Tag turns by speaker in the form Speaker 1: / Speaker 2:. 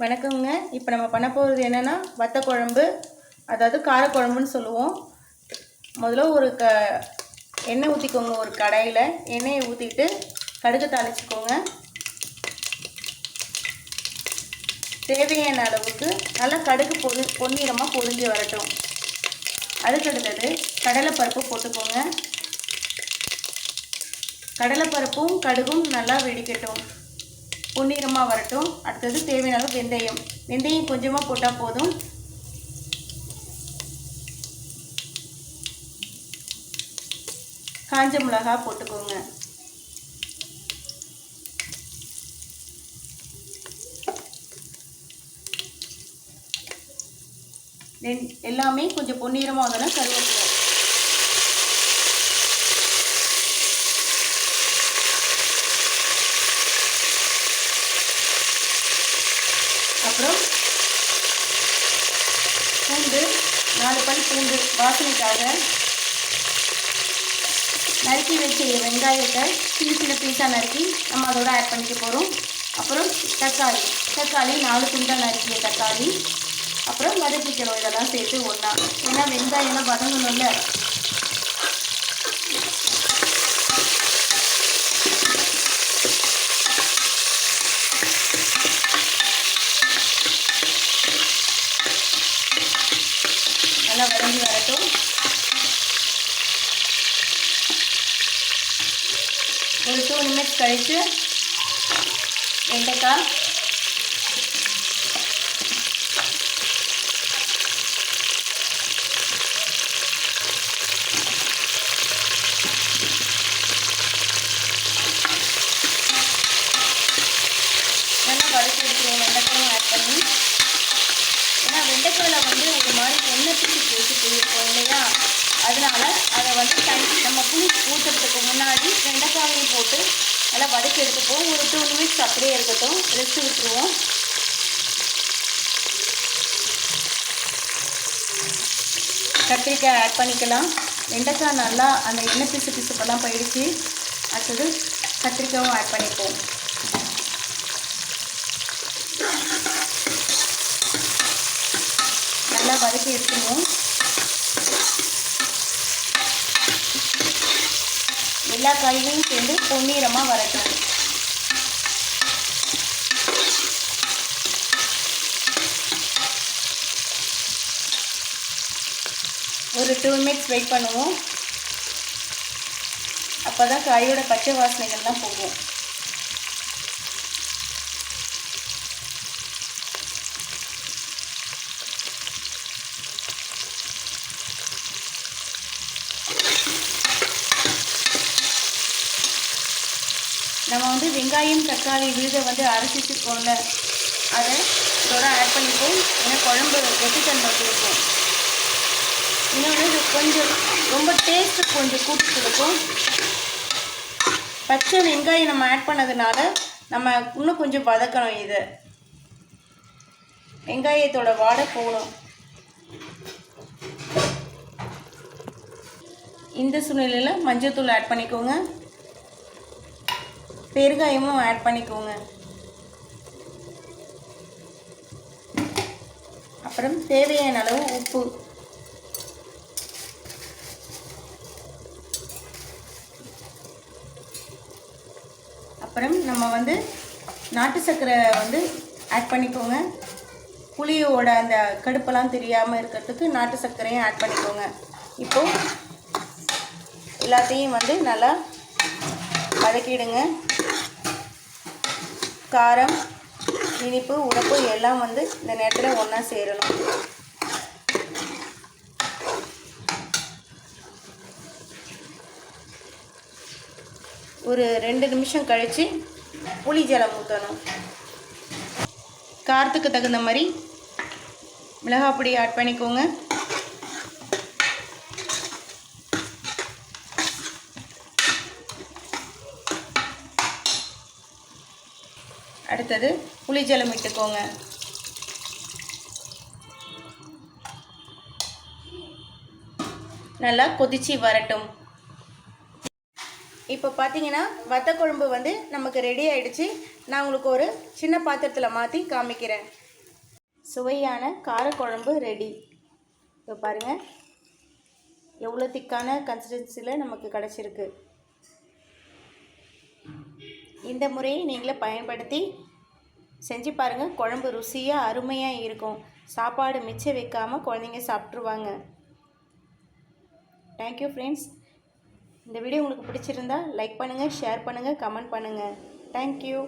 Speaker 1: வணக்கங்க இப்போ நம்ம பண்ண போகிறது என்னென்னா வத்த குழம்பு அதாவது காரக்குழம்புன்னு சொல்லுவோம். முதல்ல ஒரு க எண்ணெய் ஊற்றிக்கோங்க ஒரு கடையில். எண்ணெயை ஊற்றிட்டு கடுகு தாளிச்சிக்கோங்க. தேவையான அளவுக்கு நல்லா கடுகு பொது பொன்னிறமாக பொரிஞ்சு வரட்டும். அதுக்கடுத்தது கடலைப்பருப்பு போட்டுக்கோங்க. கடலைப்பருப்பும் கடுகும் நல்லா வெடிக்கட்டும். பொன்னிறமாக வரட்டும். அடுத்தது தேவையான அளவு வெந்தயம். வெந்தயம் கொஞ்சமாக போட்டால் போதும். காஞ்ச மிளகா போட்டுக்கோங்க. ரெண் எல்லாமே கொஞ்சம் பொன்னிறமாக வந்தோன்னா கருவேப்பிலை. அப்புறம் பூண்டு நாலு பல் பூண்டு வாசனைக்காக நறுக்கி வச்ச வெங்காயத்தை சின்ன சின்ன பீஸாக நறுக்கி நம்ம அதோட ஆட் பண்ணிக்க போகிறோம் அப்புறம் தக்காளி தக்காளி நாலு துண்டாக நறுக்கிய தக்காளி. அப்புறம் வதக்கிக்கிறோம் இதெல்லாம் சேர்த்து ஒன்றா ஏன்னா வெங்காயம்லாம் வதங்கணும்ல நல்லா வதங்கி வரட்டும் ஒரு டூ நிமிட்ஸ் கழித்து வெண்டைக்காய். நல்லா வதக்கி வச்சுருவோம் வெண்டைக்காயும் ஆட் பண்ணி. ஏன்னா வெண்டைக்காயில் வந்து ஒரு மாதிரி எண்ணெய் பிடிச்சி பேசிட்டு இருக்கும் இல்லையா? அதனால அதை வந்து தனி நம்ம புளி ஊற்றுறதுக்கு முன்னாடி வெண்டைக்காயும் போட்டு நல்லா வதக்கி எடுத்துப்போம். ஒரு டூ மினிட்ஸ் அப்படியே இருக்கட்டும். ரெஸ்ட் விட்டுருவோம். கத்திரிக்காய் ஆட் பண்ணிக்கலாம். வெண்டைக்காய் நல்லா அந்த எண்ணெய் பிசு பிசுப்பெல்லாம் போயிடுச்சு. அடுத்தது கத்திரிக்காயும் ஆட் பண்ணிப்போம். நல்லா வதக்கி எடுத்துருவோம். எல்லா காய்களையும் சேர்ந்து பொன்னிறமாக வரட்டும் ஒரு டூ மினிட்ஸ் வெயிட் பண்ணுவோம். அப்போ தான் காயோட பச்சை வாசனைகள்லாம் போகும். நம்ம வந்து வெங்காயம் தக்காளி விழுதை வந்து அரைச்சிட்டுருக்கோம்ல அதை இதோட ஆட் பண்ணிப்போம். ஏன்னா குழம்பு வெட்டித்தன்மை கொடுக்கும். இன்னொன்று இது கொஞ்சம் ரொம்ப டேஸ்ட்டு கொஞ்சம் கூட்டி கொடுக்கும். பச்சை வெங்காயம் நம்ம ஆட் பண்ணதுனால நம்ம இன்னும் கொஞ்சம் வதக்கணும் இதை. வெங்காயத்தோட வாடை போகணும். இந்த சூழ்நிலையில் மஞ்சள்தூள் ஆட் பண்ணிக்கோங்க. பெருங்காயமும் ஆட் பண்ணிக்கோங்க. அப்புறம் தேவையான அளவு உப்பு. அப்புறம் நம்ம வந்து நாட்டு சர்க்கரை வந்து ஆட் பண்ணிக்கோங்க. புளியோட அந்த கடுப்பெல்லாம் தெரியாமல் இருக்கிறதுக்கு நாட்டு சர்க்கரையும் ஆட் பண்ணிக்கோங்க. இப்போது எல்லாத்தையும் வந்து நல்லா வதக்கிடுங்க. காரம் இனிப்பு உடப்பு எல்லாம் வந்து இந்த நேரத்தில் ஒன்றா சேரணும். ஒரு ரெண்டு நிமிஷம் கழித்து புளி ஜலம் ஊற்றணும் காரத்துக்கு தகுந்த மாதிரி மிளகாய் பொடி ஆட் பண்ணிக்கோங்க. அடுத்தது புளி ஜலம் விட்டுக்கோங்க. நல்லா கொதிச்சு வரட்டும். இப்போ பார்த்தீங்கன்னா வத்த குழம்பு வந்து நமக்கு ரெடி ஆயிடுச்சு. நான் உங்களுக்கு ஒரு சின்ன பாத்திரத்தில் மாற்றி காமிக்கிறேன். சுவையான காரக்குழம்பு ரெடி இப்போ பாருங்கள் எவ்வளோ திக்கான கன்சிஸ்டன்சியில் நமக்கு கிடச்சிருக்கு. இந்த முறையை நீங்களே பயன்படுத்தி செஞ்சு பாருங்கள் குழம்பு ருசியாக அருமையாக இருக்கும். சாப்பாடு மிச்சம் வைக்காமல் குழந்தைங்க சாப்பிட்ருவாங்க தேங்க்யூ ஃப்ரெண்ட்ஸ் இந்த வீடியோ உங்களுக்கு பிடிச்சிருந்தா லைக் பண்ணுங்கள் ஷேர் பண்ணுங்கள் கமெண்ட் பண்ணுங்கள் தேங்க்யூ